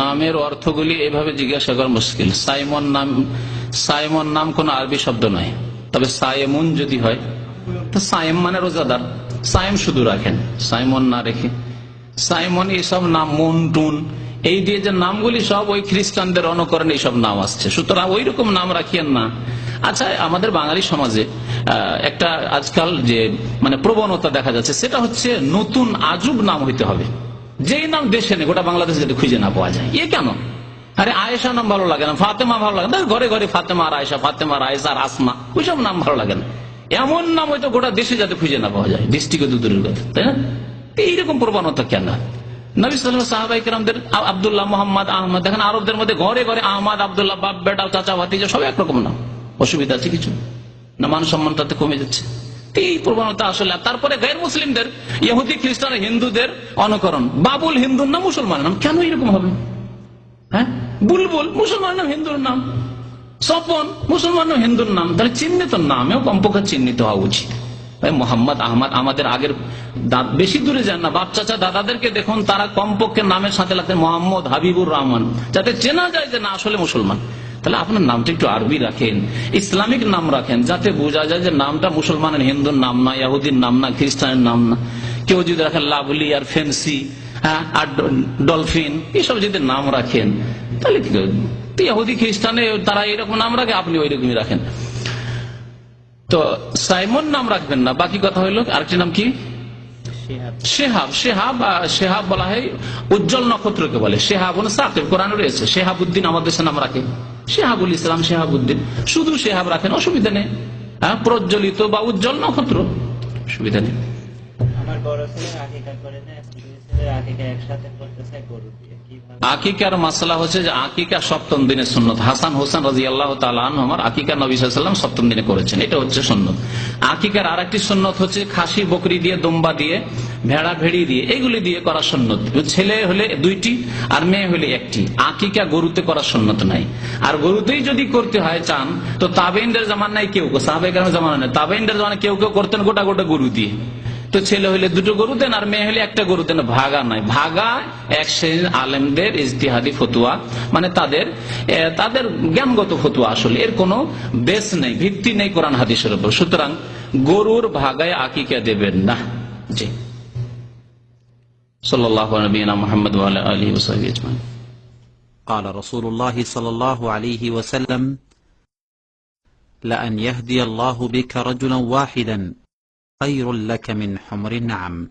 নামের অর্থগুলি এভাবে জিজ্ঞাসা করা মুশকিল। সাইমন নাম সাইমন নাম কোন আরবি শব্দ নয়। তবে সাইমুন যদি হয়, তো সাইম মানে রোজাদার। সাইম শুধু রাখেন, সাইমন না রেখে। সাইমন এইসব নাম মন্টুন এই দিয়ে যে নামগুলি সব ওই খ্রিস্টানদের অনুকরণে এইসব নাম আসছে। সুতরাং ওই রকম নাম রাখিয়েন না। আচ্ছা আমাদের বাঙালি সমাজে একটা আজকাল যে মানে প্রবণতা দেখা যাচ্ছে, সেটা হচ্ছে নতুন আজব নাম হইতে হবে। যেই নাম দেশে নেই, গোটা বাংলাদেশে যদি খুঁজে না পাওয়া যায়, এ কেন আরে আয়েশা নাম ভালো লাগে না, ফাতেমা ভালো লাগে না। ঘরে ঘরে ফাতেমা আর আয়েশা, ফাতেমা আর আয়েশা আর আসমা, ওইসব নাম ভালো লাগে না। এমন নাম হয়তো গোটা দেশে যাতে খুঁজে না পাওয়া যায় ডিস্ট্রিক্টে দূরের কথা, তাই না? তো এইরকম প্রবণতা কেন? নবী সাল্লাহ সাহাবাই কেরামদের আ- আব্দুল্লাহ, মোহাম্মদ, আহমদ, দেখেন আরবদের মধ্যে ঘরে ঘরে আহমদ, আব্দুল্লাহ সব একরকম নাম। অসুবিধা আছে কিছু? না, মান সম্মান তাতে কমে যাচ্ছে। তো এই প্রবণতা আসলে তারপরে গায়ের মুসলিমদের, ইহুদি, খ্রিস্টান, হিন্দুদের অনুকরণ। বাবুল হিন্দুর নাম মুসলমান নাম, কেন এরকম হবে? হ্যাঁ? বুলবুল মুসলমান নাম, হিন্দুর নাম। স্বপন মুসলমান হিন্দুর নাম। তাহলে চিহ্নিত নামেও কমপক্ষে চিহ্নিত হওয়া উচিত। মোহাম্মদ, আহমদ, আমাদের আগের বেশি দূরে যান না। বাপ, চাচা, দাদাদেরকে দেখুন, তারা কমপক্ষে নামের সাথে লাগতে মোহাম্মদ হাবিবুর রহমান। যাতে চেনা যায় যে না আসলে মুসলমান। তাহলে আপনার নামটা একটু আরবি রাখেন, ইসলামিক নাম রাখেন, যাতে বোঝা যায় যে নামটা মুসলমানের হিন্দুর নাম না, ইয়াহুদির নাম না, খ্রিস্টানের নাম না। কেউ যদি রাখেন লাভলি আর ফেন্সি হ্যাঁ আর ডলফিন, এসব যদি নাম রাখেন, তাহলে কি ইহুদি খ্রিস্টানে তারা এরকম নাম রাখে, আপনি ওই রকমই রাখেন। তো সাইমন নাম রাখবেন না, বাকি কথা হইল আরেকটি নাম কি? শেহাব। শেহাব শেহাব বলা হয় উজ্জ্বল নক্ষত্রকে বলে। শেহাব সাকিব, কোরআন রয়েছে শেহাবুদ্দিন আমাদের দেশে নাম রাখে। শেহাবুল ইসলাম, শেহাবুদ্দিন। শুধু শেহাব রাখেন, অসুবিধা নেই। হ্যাঁ প্রজ্বলিত বা উজ্জ্বল নক্ষত্র, অসুবিধা নেই। আকিকার মাসলা হচ্ছে যে আকিকা সপ্তম দিনে সুন্নত। হাসান হোসেন রাজি আল্লাহ আমার আকিকা নবী সাল্লাম সপ্তম দিনে করেছেন। এটা হচ্ছে সুন্নত। আকিকার আর একটি সুন্নত হচ্ছে খাসি, বকরি দিয়ে, দম্বা দিয়ে, ভেড়া, ভেড়ি দিয়ে, এগুলি দিয়ে করা সুন্নত। ছেলে হলে দুইটি আর মেয়ে হলে একটি। আকিকা গরুতে করা সুন্নত নাই। আর গরুতেই যদি করতে হয় চান, তো তাবেইনদের জামান নাই কেউ কেউ সাহাবেকার জামানা নাই তাবেইনদের জামানা কেউ কেউ করতেন গোটা গোটা গরু দিয়ে। তো ছেলে হইলে দুটো গরু দেন আর মেয়ে হলে একটা গরু দেন ভাগা নাই ভাগা এক শ্রেণীর আলেমদের ইজতিহাদি ফতুয়া মানে তাদের এ, তাদের জ্ঞানগত ফতুয়া আসলে এর কোনো বেস নেই ভিত্তি নেই কোরআন হাদিসের উপর সুতরাং গরুর ভাগায় আকিকা দেবেন না জি সাল্লাহ নবীনা মোহাম্মদ আলী ওসাহি আজমাইন قال رسول الله صلى الله عليه وسلم لأن يهدي الله بك رجلا واحدا خير لك من حمر النعم.